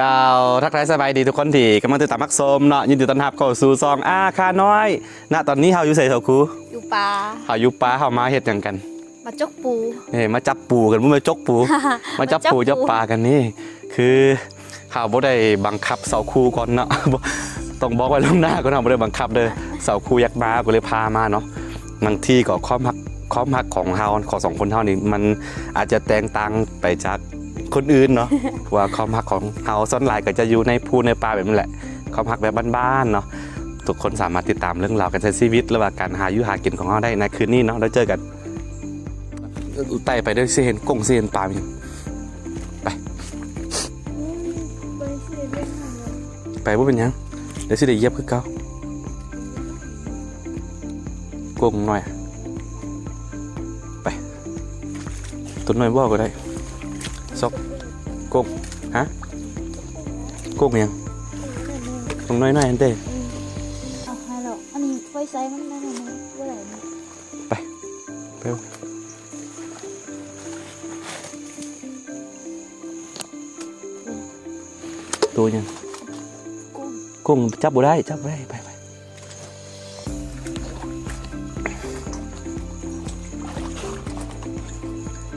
กล่าวทักทายสบายดีทุกคนที่กำลังติดตามมักสมเนาะยินดีต้อนรับเข้าสู่ซองอาคาน้อยณตอนนี้เฮาอยู่ใส่เถาคูอยู่ป่าเฮาอยู่ป่าเฮามาเฮ็ดหยังกันมาจกปูเฮ้มาจับปูกันบ่มาจกปู มาจับปูมาจัจับบปูปลากันนี่ คือเฮาบ่ได้บังคับเสาคูก่อนเนาะบ่ต้องบอกไว้ล่วงหน้าก่อนเฮาบ่ได้บังคับเด้อเสาคูอยากมาก็เลยพามาเนาะบางที่ก็ความฮักความฮักของเฮาของสองคนเฮานี่มันอาจจะแตกต่างไปจาก คนอื่นเนาะว่าความฮักของเฮาส่วนหลายก็จะอยู่ในภูในป่าแบบนี้แหละความฮักแบบบ้านๆเนาะทุกคนสามารถติดตามเรื่องราวการใช้ชีวิตและว่าการหาอยู่หากินของเฮาได้ในคืนนี้เนาะแล้วเจอกันไต่ไปด้อสิเห็นกงสิเห็นปลาอยู่ไปว่าเป็นยังเดี๋ยวสิได้เยียบคือเก่ากงหน่อย ไปตัวหน่อยว่ก็ได้ ซอกโกงฮะโกงยังตรงน้อยหน่อยอันเต้เอาให้เราอันนี้ไฟไซมันนั่นน่ะมันเมื่อไหร่ไปเร็วตัวยังกุ้งจับบ่ได้จับบ่ได้ไปไป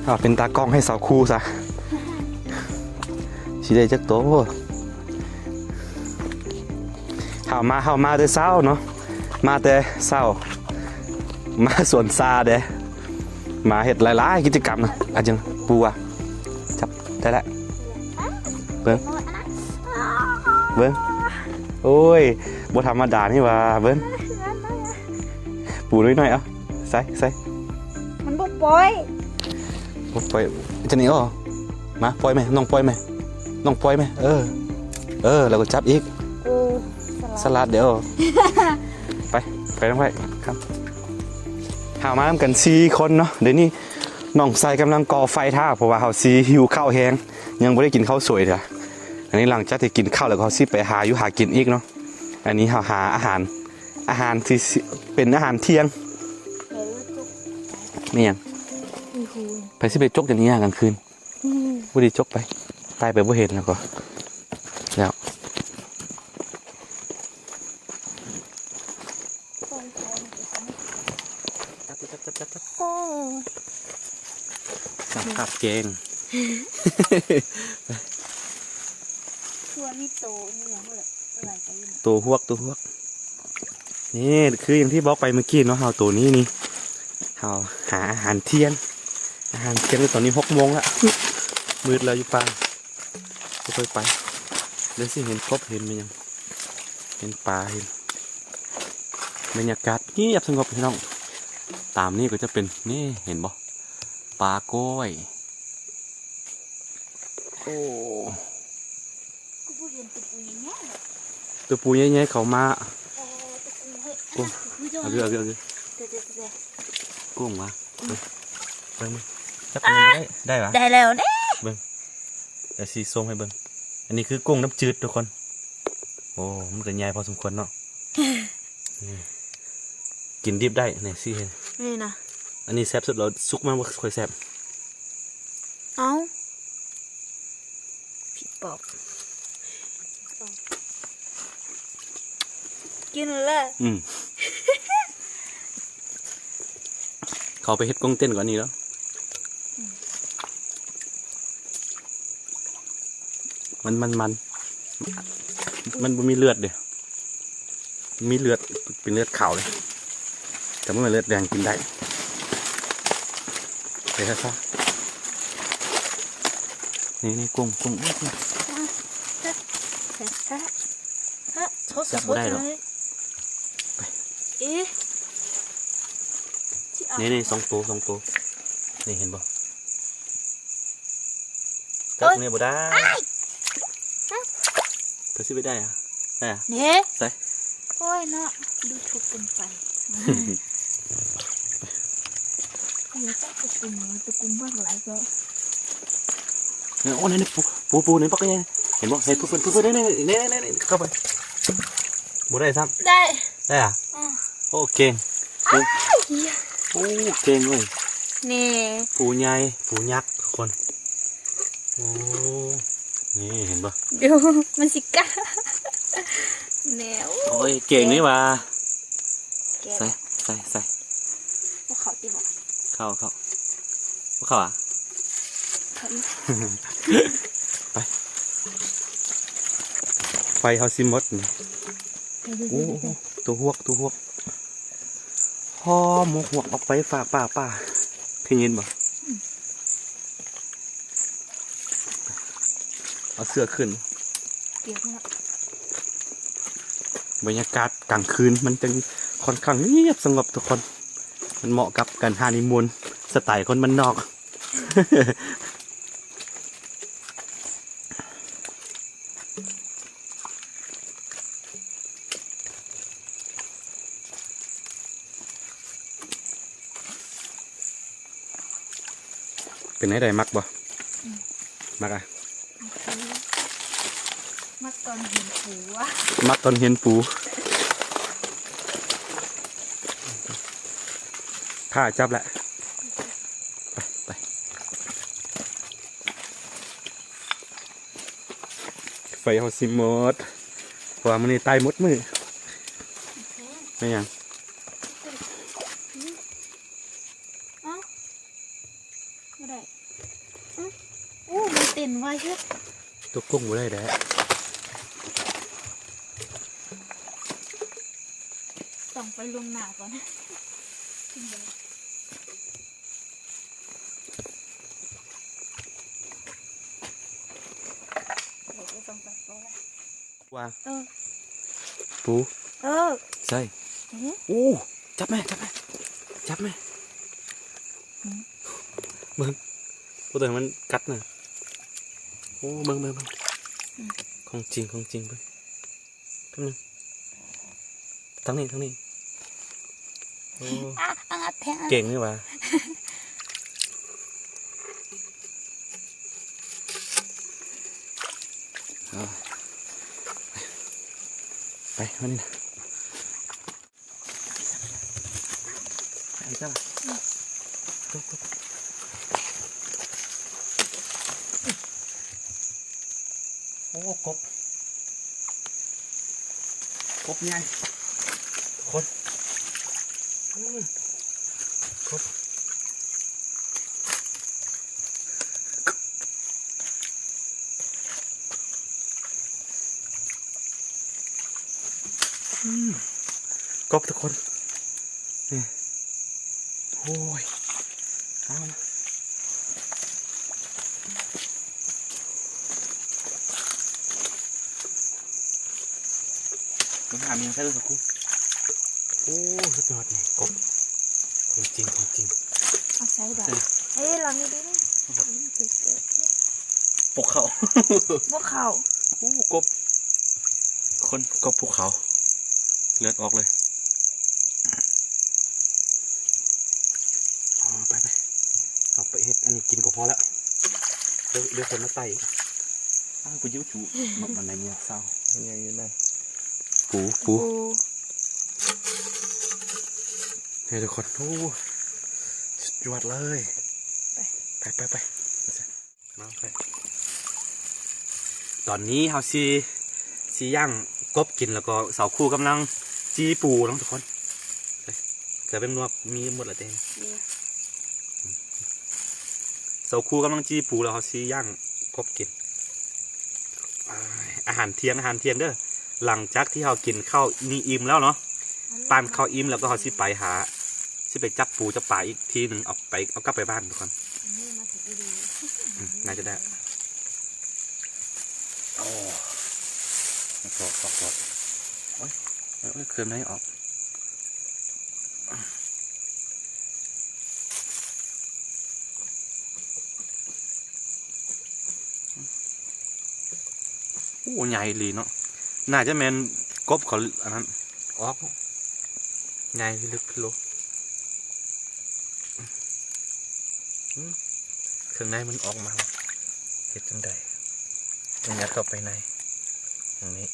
เอาเป็นตากล้องให้สาวคู่ซะ สิได้จักโตเข้ามาเข้ามาแต่เช้าเนาะมาแต่เช้า มาสวนซาเด้มาเห็ดหลายๆกิจกรรมนะอาจังปูอะจับได้แล้วเบิ้งเบิ้งโอ้ยบ่ธรรมดานี่ว่าเบิ้งปูน้อยหน่อยๆเอะใส่ใส่มันบ่ปล่อยโอ้ปล่อยจะหนีอ๋อมาปล่อยไหมน้องปล่อยไหม น้องปล่อยไหมเออ เออ แล้วก็จับอีกโอ้สสลัดลัดเดี๋ยว ไป ไปน้องไปครับหามาทำกันสี่คนเนาะเดี๋ยวนี้น้องใส่กำลังก่อไฟท่าเพราะว่าเขาซีหิวข้าวแห้งยังไม่ได้กินข้าวสวยเลยอันนี้หลังจากที่กินข้าวแล้วก็เขาซีไปหาอยู่หากินอีกเนาะอันนี้เขาหาอาหารอาหารที่สิเป็นอาหารเที่ยงเห็นว่าจุกนี่ยังมีหูไปสิไปจกอย่างนี้กลางคืนอืมบ่ได้จกไป ตายไปบ่เห็นแล้วก็แล้วสับขับเกงตัวนี้โตนี่อย่างเหร่เมื่อไร่จะยินตัวหวกตัวหวก นี่คืออย่างที่บอกไปเมื่อกี้เนาะเฮาตัวนี้นี่เฮาหาอาหารเที่ยงอาหารเที่ยงตอนนี้หกโมงละมืดแล้วอยู่ป่า ค่อยไปเดี๋ยวสิเห็นครบเห็นไหมยังเห็นปลาเห็นบรรยากาศเงียบสงบพี่น้อง ตามนี่ก็จะเป็นนี่เห็นบ่ปลาโก้ยโอ้กูบ่เห็นตัวปูอย่างเงี้ยตัวปูใหญ่ๆเขามาเออตัวปูเฮ้ยกุ้งอันเอานั้นเรือเอาเรือเอาเรือเดี๋ยวเดี๋ยวเดี๋ยวกุ้งวะเบิ่งเบิ่งมึงจับมันได้ได้ปะได้แล้วเนี่ยเดี๋ยวสีส้มให้เบิ่งอันนี้คือกุ้งน้ำจืดทุกคน โอ้ มันก็ใหญ่พอสมควรเนาะนี่กินดิบได้เนี่ยสิเห็นนี่นะอันนี้แซ่บสุดเราซุกมันบ่ค่อยแซ่บเอ้าผิดปอบกินเลยอืมเขาไปเฮ็ดกงเต้นก่อนนี้แล้ว มันมันมันมันบ่มีเลือดเดียมีเลือดเป็นเลือดขาวเลยแต่ไม่เป็นเลือดแดงกินได้ไปซะซะนี่นี่กุ้งกุ้งอุ้ยกุ้งแซ่จับบ่ได้หรอกไปเอ๊ะนี่นี่สองตัวสองตัวนี่เห็นป่จับเนี่ยบ่ได้ เธอสิไปได้อะได้อะเนี่ยใส่โอ้ยเนาะดูถูกเกินไปเดี๋ยวจะตะกุ่มเลยตะกุ่มเบื้องหลังก็เนี่ยโอ้นี่นี่ปูปูปูนี่ปักยังเห็นป่เฮ้ยปูปูปูปูนี่นี่นี่นี่นี่เข้าไปบ่ได้ซ้ได้ำได้อะอะโอ้เก่งเก่งเฮียโอ้เก่งเลยนี่ปูใหญ่ปูยักษ์ทุกคนโอ้ นี่เห็นปะเดี๋ยวมันสิกะแนวโอ้ยเก่งนี่หว่าแกะใส่ใส่ใส่พวกเขาตีบอกเข้าเข้าเข้าอะเขาไฟเฮาซิมดนี่โอ้โหตัวหวกตัวหวกพอหมกหวกออกไปฝากป่าป่าที่ยินบ่ เอาเสื้อขึ้น เปียกแล้วบรรยากาศกลางคืนมันจึงค่อนข้างเงียบสงบทุกคน มันเหมาะกับการฮานิมูนสไตล์คนมันนอก เป็นไงได้มักบ่ มักอะมา ตอนเห็นผัวมักตอนเห็นปูผ้าจับแหละไปไปไฟเฮาซิหมดเพราะว่ามันนี่ตายหมดมือไม่หยังเอ้าไม่ได้เอ้าอู้มันเต้นไว้เชื่อตัวกุ้งบ่ได้แด้ต้ องไปลวงหน้าก่อนขึ้นไปเลยเดี๋ยวจะต้องไปโซ่ว่าเออปูเออใส่เอ๊ะโอ้จับแม่จับแม่จับแม่อืมเบิ่งตัวตัวมันกัดน่ะโอ้เบิ่งเบิ่งเบิ่งของจริงของจริงเบิ่งแป๊บนึงทั้งนี้ทั้งนี้โอ้อะอะแทงอะเก่งนี่หว่าเอาไปมานี่นะไปจ้ากบกบโอ้กบกบใหญ่ทุกคน อืมกบกบทุกคนนี่โอ้ยเอาละมันหาเมียใช่ด้วยสักครู่ โอ้สุดยอดนี่กบของจริงของจริงเอาใส่ได้ใส่เอ้ยลองดูดิเนี่ยปกเขาพวกเขาโอ้กบ คนกบภูเขา เลือดออกเลยอ๋อไปไปเอาไปเฮ็ดอันนี้กินก็พอแล้วเดี๋ยวเดี๋ยวคนมาไต่อ้าวกูยิ้วจูมันมันอะไรเนี่ยเศร้ายังไงนะปูปูปูเนี่ยทุกคนโอ้สุดยอดเลย ไปไปไปไปตอนนี้เฮาซีซีย่างกบกินแล้วก็สาวคู่กำลังจีปูน้องทุกคนเกิดเป็นนัวมีหมดละเต้สาวคู่กำลังจีปูแล้วเฮาซีย่างกบกินอายอาหารเที่ยงอาหารเที่ยงเด้อหลังจากที่เฮากินข้าวนี่อิ่มแล้วเนาะปานข้าวอิ่มแล้วก็เฮาสิไปหา สิไปจับปูจับปลาอีกทีหนึ่งเอาไปเอากลับไปบ้านทุกคนนี่มาถึงดีอืมน่าจะได้โอ้กรอบกรอบกรอบโอ้ยโอ้ยเคลื่อนไหนออกโอ้ใหญ่ลีเนาะน่าจะแมนกบเขาอันนั้นออกใหญ่ลึกโลอืม เครื่องในมันออกมาเห็ดจังใดมันยัดเข้าไปในอย่างนี้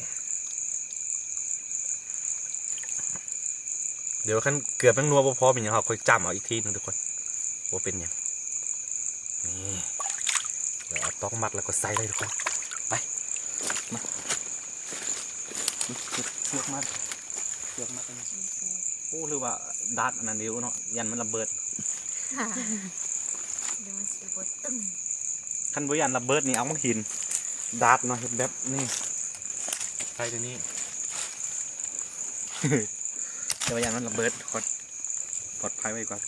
เดี๋ยวขั้นเกือบแป้งนัวพอเป็นหยังครับค่อยจำเอาอีกทีหนึงทุกคนว่าเป็นหยังนี่เดี๋ยวเอาต้องมัดแล้วก็ใส่เลยทุกคนไปมาเชือกมาเชือกมาตรงนี้โอ้หรือว่าดาดอันนั้นเดียวเนาะยันมันระเบิด คันบ่ยันระเบิดนี่เอามาหิน ดาดเนาะเห็นแบบนี่ไปตัวนี้เดี๋ยวยันมันระเบิดกดปลอดภัยไว้ก่อน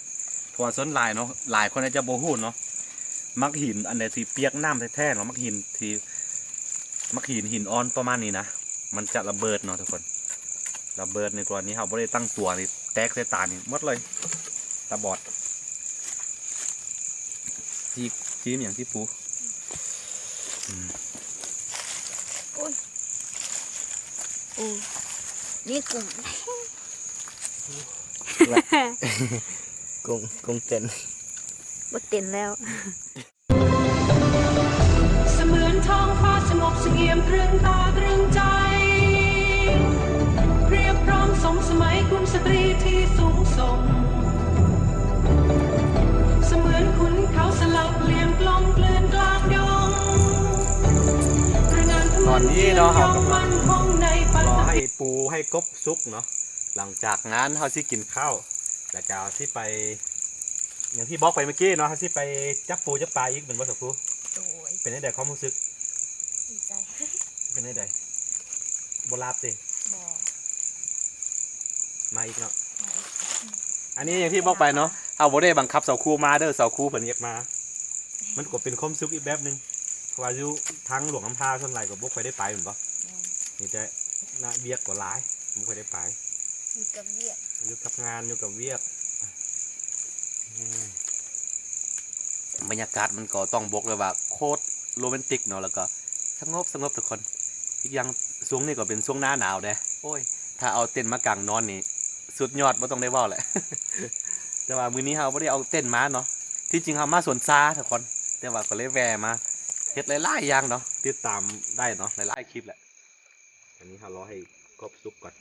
เพราะว่าส่วนหลายเนาะหลายคนอาจจะโบหูเนาะมักหินอันใดที่เปียกน้ำแท้ๆเนาะมักหินที่มักหินหินอ่อนประมาณนี้นะมันจะระเบิดเนาะทุกคนระเบิดในกรณีเขาไม่ได้ตั้งตัวนี่แตกใส่ตานี่หมดเลยตาบอดที่ จิ้มอย่างที่ปูอืมโอ้นี่กลุ่มกุ้งกุ้งเต้นบ่เต็นแล้ว เสมือนท้องฟ้าสงบเสงี่ยมตรึงตาตรึงใจ เรียบพร้อมสมสมัยคุณสตรีที่สูงส่ง อนนี้เนาะยเขาองกำลัมังนคงในปัญรอหาให้ปูให้กบซุกเนาะหลังจากงานเขาที่กินข้าวแล้วก็เอาที่ไป อย่างที่บอกไปเมื่อกี้เนาะเขาที่ไปจับปูจับปลาอีกเป็นว่าสักปูโดยเป็นได้แต่ความรู้สึกดีใจเป็นได้แต่โบราณสิบ่มาอีกเนาะมาอีกอันนี้อย่างที่บอกไปเนาะเอาโบได้บังคับเสาคูมาเด้อเสาคูเพิ่นเรียกมา มันก็เป็นความสุขอีกแบบหนึงเพราะ ว่าอยู่ทั้งหลวงน้ำพาส่วนไหลก็บ่ค่อยได้ไปเหมือนบ่แม่นนี่แต่นาเวียกกว่าหลายบ่ค่อยได้ไปอยู่กับเวียกอยู่กับงานอยู่กับเวียกบรรยากาศมันก็ต้องบอกเลยว่าโคตรโรแมนติกเนาะแล้วก็สงบสงบทุกคน อีกอย่างช่วงนี้ก็เป็นช่วงหน้าหนาวเด้โอ้ย ถ้าเอาเต็นท์มากางนอนนี่สุดยอดไม่ต้องได้เว่าแหละแต่ว่ามื้อนี้เราไม่ได้เอาเต็นท์มาเนาะที่จริงเรามาสวนซาทุกคน แต่ว่าก็เลยแวะมา เฮ็ดหลายๆอย่างเนาะติดตามได้เนาะหลายๆคลิปแหละ อันนี้เรารอให้ครบซุปก่อน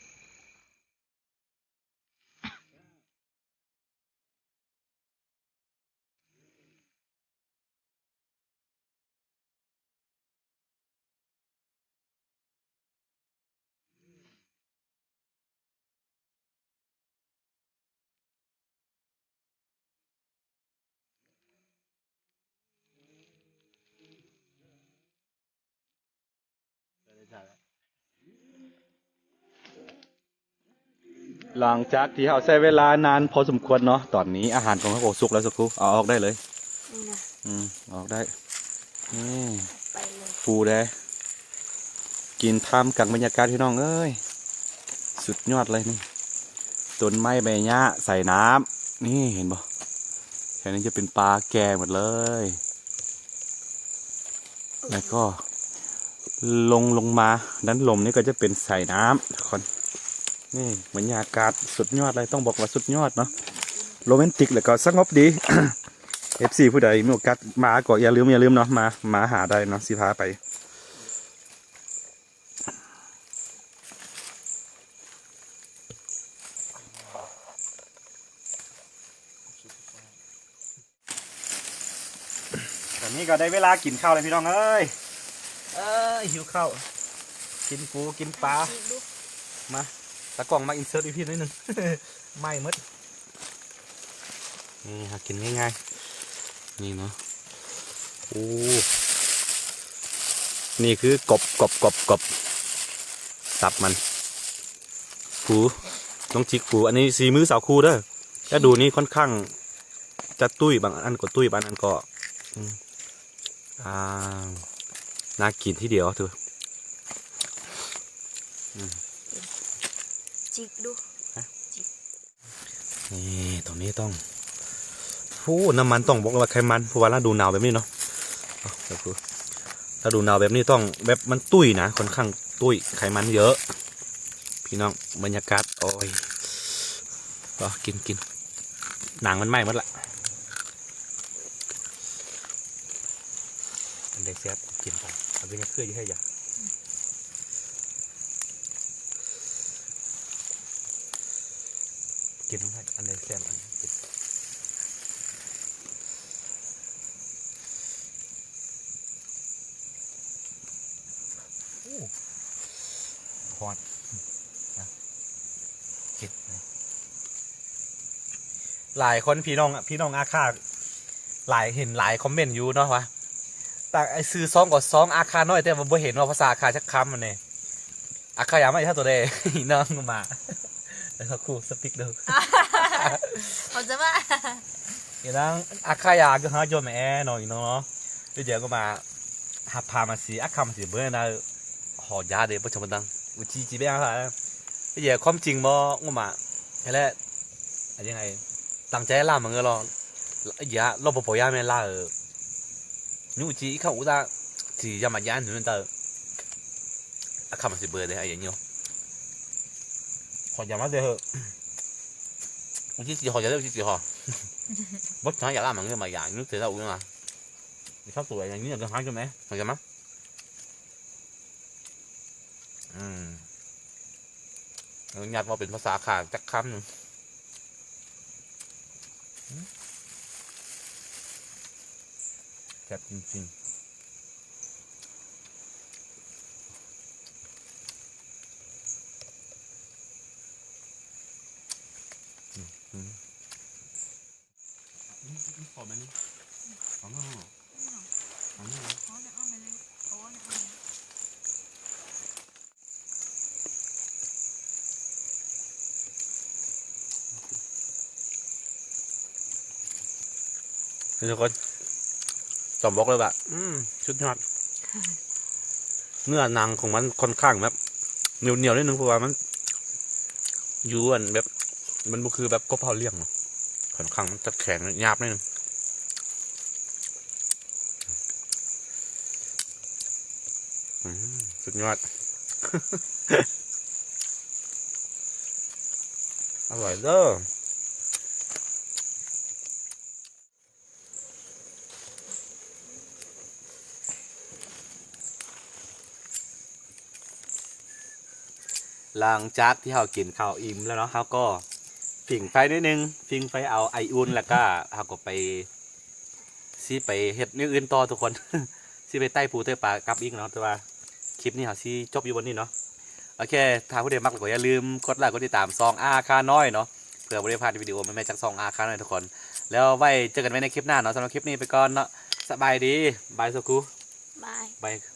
หลังจากที่เราใช้เวลานานพอสมควรเนาะตอนนี้อาหารของเขาก็สุกแล้วสักครู่เอาออกได้เลยนี่นะอืมเอาออกได้นี่ไปเลยปูได้กินท่ามกลางบรรยากาศพี่น้องเอ้ยสุดยอดเลยนี่ต้นไม้ใบหญ้าใส่น้ำนี่เห็นบ่แค่นี้จะเป็นปลาแก่หมดเลย แล้วก็ลงลงมาด้านลมนี่ก็จะเป็นใส่น้ำทุกคน นี่บรรยากาศสุดยอดเลยต้องบอกว่าสุดยอดเนาะโรแมนติกแล้วก็สงบดี FC ผู้ใดมีโอกาสมาก็อย่าลืมอย่าลืมเนาะมามาหาได้เนาะสิพาไปตอนนี้ก็ได้เวลากินข้าวเลยพี่น้องเอ้ยเอ้ยหิวข้าวกินปูกินปลาอีกดูมา ตะกล่องมาอินเสิร์ตอีกพี่นิดนึง ไม่หมดนี่หากินง่ายๆ นี่เนาะโอ้นี่คือกบกบกบกบสับมันผูต้องจิกผูอันนี้สีมือสาวคูเด้อถ้าดูนี่ค่อนข้าง จะตุ้ยบางอันก็ตุ้ยบางอันก็อ่าน่ากินที่เดียวเถอะ จิกดูนี่ตรงนี้ต้องฟูน้ำมันต้องบอกเลยว่าไขมันเพราะว่าฤดูหนาวแบบนี้เนาะเอาเดี๋ยวดูฤดูหนาวแบบนี้ต้องแบบมันตุ้ยนะค่อนข้างตุ้ยไขมันเยอะ พี่น้องบรรยากาศโอ้ยก็กินกินหนังมันไหม้หมดละอันใดแซ่บกินไปเอาไปยังเครื่ออยู่ให้อย่า กินลงไปอันใดแซ่บอันนั้นกินโอ้อดนะเก็บเลยหลายคนพี่น้องพี่น้องอาคาหลายเห็นหลายคอมเมนต์อยู่เนาะวะแต่ไอซื้อซองกับซองอาคาน้อยแต่ว่าบ่เห็นว่าภาษาอาคาชักคำมันเนี่ยอาคายาไม่ใช่ตัวเดน้องมา แล้วก็ครูสปิกเด้อเขาจะมาเดี๋ยวนะอาคายาก็หาโยนแม่หน่อยเนาะเดี๋ยวก็มาหาพามาสีอาคามาสีเบื่อนะหอยาเดี๋ยวประชมดังอุจิจีเบ้อะไรเดี๋ยวความจริงบ่งมาแค่แรกอะไรยังไงตั้งใจล่ามันก็รออย่าเราบ่ปล่อยยาไม่ล่าเออนูจีอีข้าอุตาที่ามายานหนูนั่นเตออาคามาสีเบื่อเลยไอ้ยังเงี้ยขอยามาเดี๋ยวอุจิจีหอยาเดี๋ยวอุจิจีหอ bất trái giả làm bằng cái mà giả nước thế đâu nhưng mà sáu tuổi là những cái hai cho mẹ phải cho má ừ nhặt vào เป็นภาษาขาจักคำหนึ่งแซ่บจริงๆอืมอืม ขอมันนี่ขอมาห่อขอนี่นะเขาจะเอาไปเลยเขาจะเอาไปเลยทุกคนจอมบอกเลยแบบอืมชุดยอดเนื้อหนังของมันค่อนข้างแบบเหนียวเหนียวๆนิดนึงเพราะว่ามันอยูอันแบบ มันบ่คือแบบกบเผาเลี้ยงเนาะค่อนข้างมันจะแข็งหยาบนิดนึงอืม สุดยอด อร่อยเด้อหลังจากที่เรากินข้าวอิ่มแล้วเนาะเราก็ผิงไฟนิดนึงผิงไฟเอาไออุ่นแล้วก็เราก็ไปซีไปเฮ็ดอย่างอื่นต่อทุกคนซีไปใต้ปูใต้ปลากับอีกเนาะแต่ว่า ลิปนี้เราซีจบอยู่บนนี้เนาะโอเคถ้าผู้ใดมักก็อย่าลืมกดไลค์กดติดตามซองอาคาน้อยเนาะเพื่อบ่ได้พลาดวิดีโอใหม่ๆจากซองอาคาน้อยทุกคน แล้วไว้เจอกันไว้ในคลิปหน้าเนาะสำหรับคลิปนี้ไปก่อนเนาะสบายดีบายสกูบายบายอืม